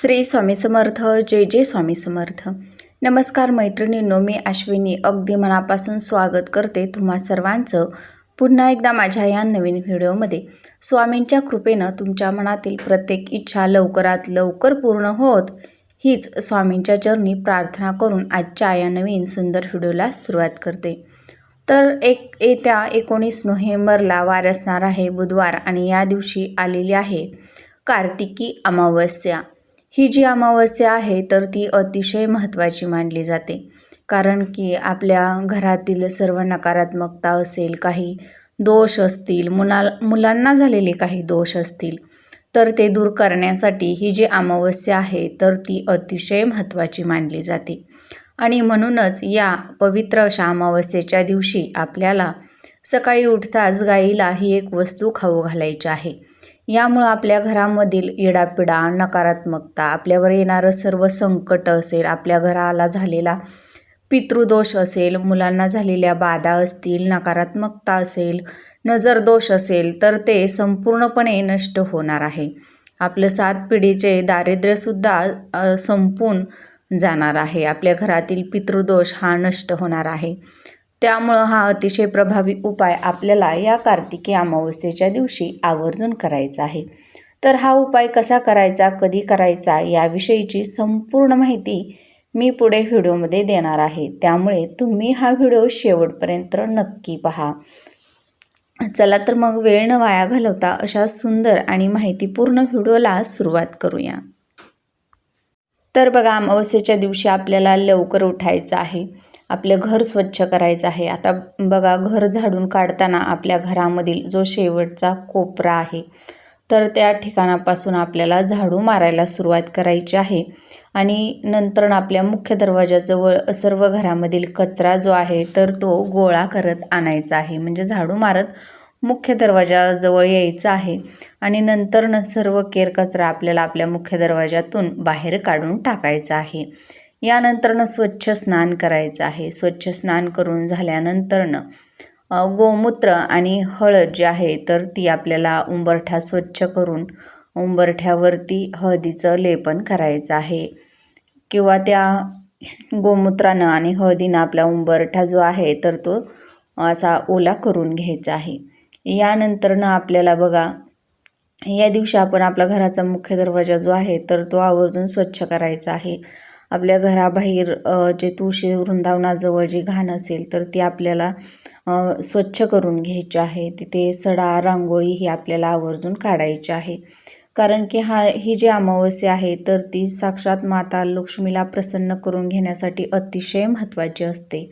श्री स्वामी समर्थ जय जय स्वामी समर्थ. नमस्कार मैत्रिणींनो मी अश्विनी. अगदी मनापासून स्वागत करते तुम्हा सर्वांचं पुन्हा एकदा माझ्या या नवीन व्हिडिओमध्ये. स्वामींच्या कृपेनं तुमच्या मनातील प्रत्येक इच्छा लवकरात लवकर पूर्ण होत हीच स्वामींच्या चरणी प्रार्थना करून आजच्या या नवीन सुंदर व्हिडिओला सुरुवात करते. तर एक येत्या एकोणीस नोव्हेंबरला वार असणार आहे बुधवार आणि या दिवशी आलेली आहे कार्तिकी अमावस्या. ही जी अमावस्या आहे तर ती अतिशय महत्त्वाची मानली जाते. कारण की आपल्या घरातील सर्व नकारात्मकता असेल काही दोष असतील मुला मुलांना झालेले काही दोष असतील तर ते दूर करण्यासाठी ही जी अमावस्या आहे तर ती अतिशय महत्त्वाची मानली जाते. आणि म्हणूनच या पवित्र अशा अमावस्येच्या दिवशी आपल्याला सकाळी उठताच गाईला ही एक वस्तू खाऊ घालायची आहे. यामुळं आपल्या घरामधील इडापिडा नकारात्मकता आपल्यावर येणारं सर्व संकट असेल आपल्या घराला झालेला पितृदोष असेल मुलांना झालेल्या बाधा असतील नकारात्मकता असेल नजरदोष असेल तर ते संपूर्णपणे नष्ट होणार आहे. आपलं सात पिढीचे दारिद्र्यसुद्धा संपून जाणार आहे. आपल्या घरातील पितृदोष हा नष्ट होणार आहे. त्यामुळं हा अतिशय प्रभावी उपाय आपल्याला या कार्तिकी अमावस्येच्या दिवशी आवर्जून करायचा आहे. तर हा उपाय कसा करायचा कधी करायचा याविषयीची संपूर्ण माहिती मी पुढे व्हिडिओमध्ये देणार आहे. त्यामुळे तुम्ही हा व्हिडिओ शेवटपर्यंत नक्की पहा. चला तर मग वेळ न वाया घालवता अशा सुंदर आणि माहितीपूर्ण व्हिडिओला सुरुवात करूया. तर बघा अमावस्येच्या दिवशी आपल्याला लवकर उठायचं आहे. आपलं घर स्वच्छ करायचं आहे. आता बघा घर झाडून काढताना आपल्या घरामधील जो शेवटचा कोपरा आहे तर त्या ठिकाणापासून आपल्याला झाडू मारायला सुरुवात करायची आहे. आणि नंतर आपल्या मुख्य दरवाजाजवळ सर्व घरामधील कचरा जो आहे तर तो गोळा करत आणायचा आहे. म्हणजे झाडू मारत मुख्य दरवाजाजवळ यायचं आहे आणि नंतर सर्व केर कचरा आपल्याला आपल्या मुख्य दरवाजातून बाहेर काढून टाकायचा आहे. यानंतरनं स्वच्छ स्नान करायचं आहे. स्वच्छ स्नान करून झाल्यानंतरनं गोमूत्र आणि हळद जी आहे तर ती आपल्याला उंबरठा स्वच्छ करून उंबरठ्यावरती हळदीचं लेपन करायचं आहे. किंवा त्या गोमूत्रानं आणि हळदीनं आपला उंबरठा जो आहे तर तो असा ओला करून घ्यायचा आहे. यानंतरनं आपल्याला बघा या दिवशी आपण आपला घराचा मुख्य दरवाजा जो आहे तर तो आवर्जून स्वच्छ करायचा आहे. आपल्या घराबाहेर जे तुळशी वृंदावनाजवळ जी घाण असेल तर ती आपल्याला स्वच्छ करून घ्यायची आहे. तिथे सडा रांगोळी ही आपल्याला आवर्जून काढायची आहे. कारण की हा ही जी अमावस्या आहे तर ती साक्षात माता लक्ष्मीला प्रसन्न करून घेण्यासाठी अतिशय महत्त्वाची असते.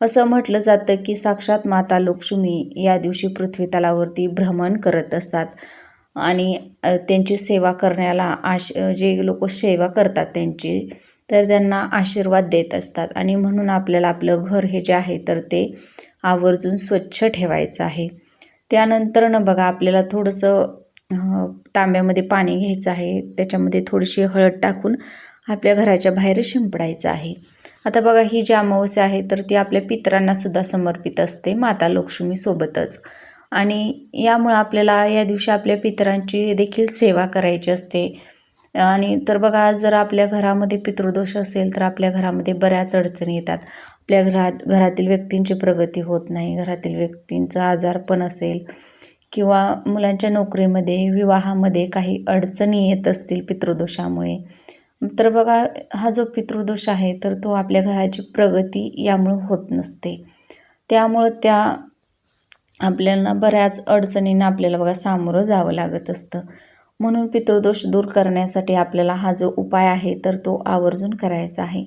असं म्हटलं जातं की साक्षात माता लक्ष्मी या दिवशी पृथ्वी तलावरती भ्रमण करत असतात आणि त्यांची सेवा करण्याला आश जे लोक सेवा करतात त्यांची तर त्यांना आशीर्वाद देत असतात. आणि म्हणून आपल्याला आपलं घर हे जे आहे तर ते आवर्जून स्वच्छ ठेवायचं आहे. त्यानंतरनं बघा आपल्याला थोडंसं तांब्यामध्ये पाणी घ्यायचं आहे. त्याच्यामध्ये थोडीशी हळद टाकून आपल्या घराच्या बाहेर शिंपडायचं आहे. आता बघा ही जी अमावस्या आहे तर ती आपल्या पितरांनासुद्धा समर्पित असते माता लक्ष्मीसोबतच आणि यामुळं आपल्याला या दिवशी आपल्या पितरांची देखील सेवा करायची असते. आणि तर बघा जर आपल्या घरामध्ये पितृदोष असेल तर आपल्या घरामध्ये बऱ्याच अडचणी येतात. आपल्या घरात घरातील व्यक्तींची प्रगती होत नाही घरातील व्यक्तींचं आजारपण असेल किंवा मुलांच्या नोकरीमध्ये विवाहामध्ये काही अडचणी येत असतील पितृदोषामुळे. तर बघा हा जो पितृदोष आहे तर तो आपल्या घराची प्रगती यामुळं होत नसते. त्यामुळं त्या आपल्याला बऱ्याच अडचणींना आपल्याला बघा सामोरं जावं लागत असतं. म्हणून पितृदोष दूर करण्यासाठी आपल्याला हा जो उपाय आहे तर तो आवर्जून करायचा आहे.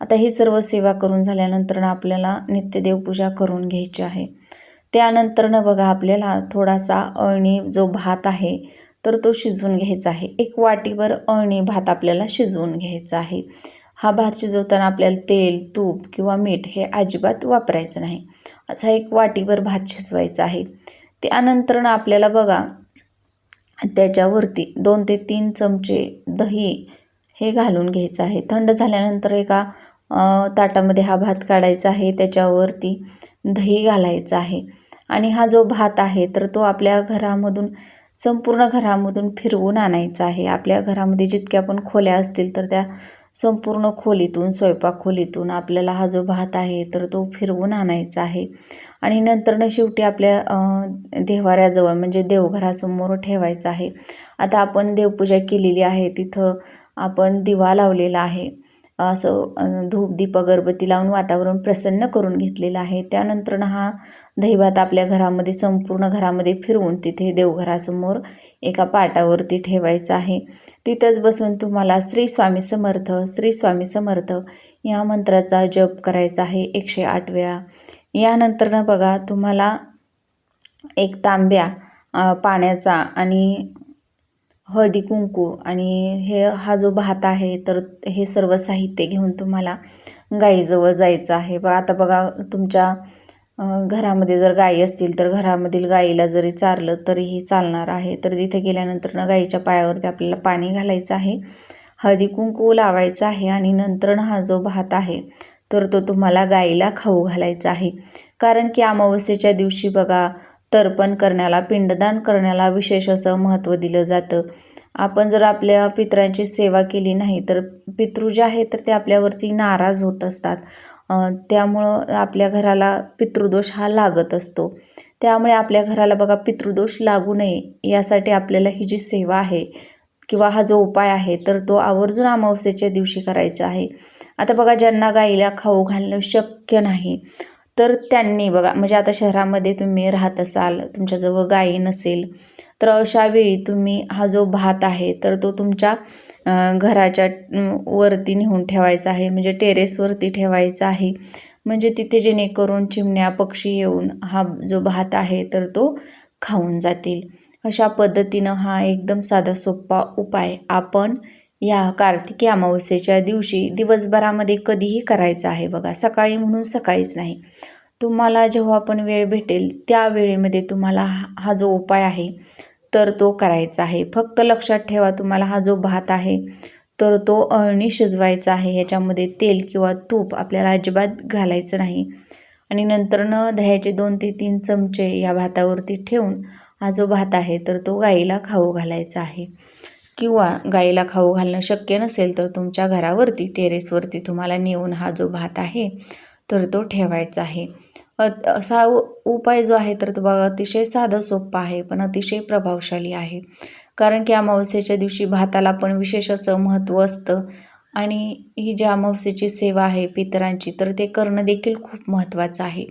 आता ही सर्व सेवा करून झाल्यानंतर आपल्याला नित्यदेवपूजा करून घ्यायची आहे. त्यानंतरनं बघा आपल्याला थोडासा अळणी जो भात आहे तर तो शिजवून घ्यायचा आहे. एक वाटीभर अळणी भात आपल्याला शिजवून घ्यायचा आहे. हा भात शिजवताना आपल्याला तेल तूप किंवा मीठ हे अजिबात वापरायचं नाही. असा एक वाटीभर भात शिजवायचा आहे. त्यानंतरनं आपल्याला बघा त्याच्यावरती दोन ते तीन चमचे दही हे घालून घ्यायचं आहे. थंड झाल्यानंतर एका ताटामध्ये हा भात काढायचा आहे. त्याच्यावरती दही घालायचं आहे. आणि हा जो भात आहे तर तो आपल्या घरामधून संपूर्ण घरामधून फिरवून आणायचा आहे. आपल्या घरामध्ये जितक्या पण खोल्या असतील तर त्या संपूर्ण खोलीतून स्वयंपाक खोलीतून आपल्याला हा जो भात आहे तर तो फिरवून आणायचा आहे. आणि नंतरनं शेवटी आपल्या देव्हाऱ्याजवळ म्हणजे देवघरासमोर ठेवायचा आहे. आता आपण देवपूजा केलेली आहे तिथं आपण दिवा लावलेला आहे. असं धूप दीप अगरबत्ती लावून वातावरण प्रसन्न करून घेतलेलं आहे. त्यानंतरनं हा दहीभात आपल्या घरामध्ये संपूर्ण घरामध्ये फिरवून तिथे देवघरासमोर एका पाटावरती ठेवायचं आहे. तिथंच बसून तुम्हाला श्री स्वामी समर्थ श्री स्वामी समर्थ या मंत्राचा जप करायचा आहे एकशे आठ वेळा. यानंतरनं बघा तुम्हाला एक तांब्या पाण्याचा आणि हळदी कुंकू आणि हे हा जो भात आहे तर हे सर्व साहित्य घेऊन तुम्हाला गाईजवळ जायचं आहे. बघा आता बघा तुमच्या घरामध्ये जर गाई असतील तर घरामधील गाईला जरी चारलं तरीही चालणार आहे. तर तिथे गेल्यानंतर ना गाईच्या पायावरती आपल्याला पाणी घालायचं आहे हळदी कुंकू लावायचं आहे आणि नंतर हा जो भात आहे तर तो तुम्हाला गाईला खाऊ घालायचा आहे. कारण की अमावस्येच्या दिवशी बघा तर्पण करण्याला पिंडदान करण्याला विशेष असं महत्त्व दिलं जातं. आपण जर आपल्या पितरांची सेवा केली नाही तर पितृ जे आहेत तर ते आपल्यावरती नाराज होत असतात. त्यामुळं आपल्या घराला पितृदोष हा लागत असतो. त्यामुळे आपल्या घराला बघा पितृदोष लागू नये यासाठी आपल्याला ही जी सेवा आहे किंवा हा जो उपाय आहे तर तो आवर्जून अमावस्येच्या दिवशी करायचा आहे. आता बघा ज्यांना गाईला खाऊ घालणं शक्य नाही तर त्यांनी बघा म्हणजे आता शहरामध्ये तुम्ही राहत असाल तुमच्याजवळ गाई नसेल तर अशा वेळी तुम्ही हा जो भात आहे तर तो तुमच्या घराच्या वरती नेऊन ठेवायचा आहे म्हणजे टेरेसवरती ठेवायचा आहे. म्हणजे तिथे जेणेकरून चिमण्या पक्षी येऊन हा जो भात आहे तर तो खाऊन जातील. अशा पद्धतीनं हा एकदम साधा सोपा उपाय आपण या कार्तिकी अमावस्येच्या दिवशी दिवसभरामध्ये कधीही करायचं आहे बघा. सकाळी म्हणून सकाळीच नाही. तुम्हाला जेव्हा पण वेळ भेटेल त्या वेळेमध्ये तुम्हाला हा हा जो उपाय आहे तर तो करायचा आहे. फक्त लक्षात ठेवा तुम्हाला हा जो भात आहे तर तो अळणी शिजवायचा आहे. याच्यामध्ये तेल किंवा तूप आपल्याला अजिबात घालायचं नाही. आणि नंतरनं दह्याचे दोन ते तीन चमचे या भातावरती ठेवून हा जो भात आहे तर तो गाईला खाऊ घालायचा आहे. किंवा गाईला खाऊ घालणं शक्य नसेल तर तुमच्या घरावरती टेरेसवरती तुम्हाला नेऊन हा जो भात आहे तर तो ठेवायचा आहे. असा उपाय जो आहे तर तो बघा अतिशय साधा सोपा आहे पण अतिशय प्रभावशाली आहे. कारण की अमावस्येच्या दिवशी भाताला पण विशेष असं महत्त्व असतं. आणि ही जी अमावस्येची सेवा आहे पितरांची तर ते करणं देखील खूप महत्त्वाचं आहे.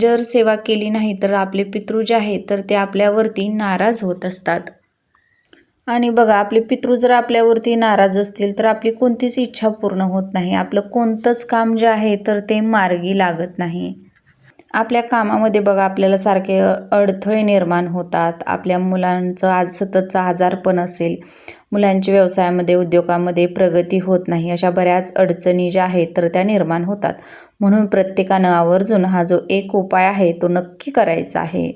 जर सेवा केली नाही तर आपले पितृ जे आहेत तर ते आपल्यावरती नाराज होत असतात. आणि बघा आपले पितृ जर आपल्यावरती नाराज असतील तर आपली कोणतीच इच्छा पूर्ण होत नाही. आपलं कोणतंच काम जे आहे तर ते मार्गी लागत नाही. आपल्या कामामध्ये बघा आपल्याला सारखे अडथळे निर्माण होतात. आपल्या मुलांचं आज सततचा आजारपण असेल. मुलांच्या व्यवसायामध्ये उद्योगामध्ये प्रगती होत नाही. अशा बऱ्याच अडचणी ज्या आहेत तर त्या निर्माण होतात. म्हणून प्रत्येकानं आवर्जून हा जो एक उपाय आहे तो नक्की करायचा आहे.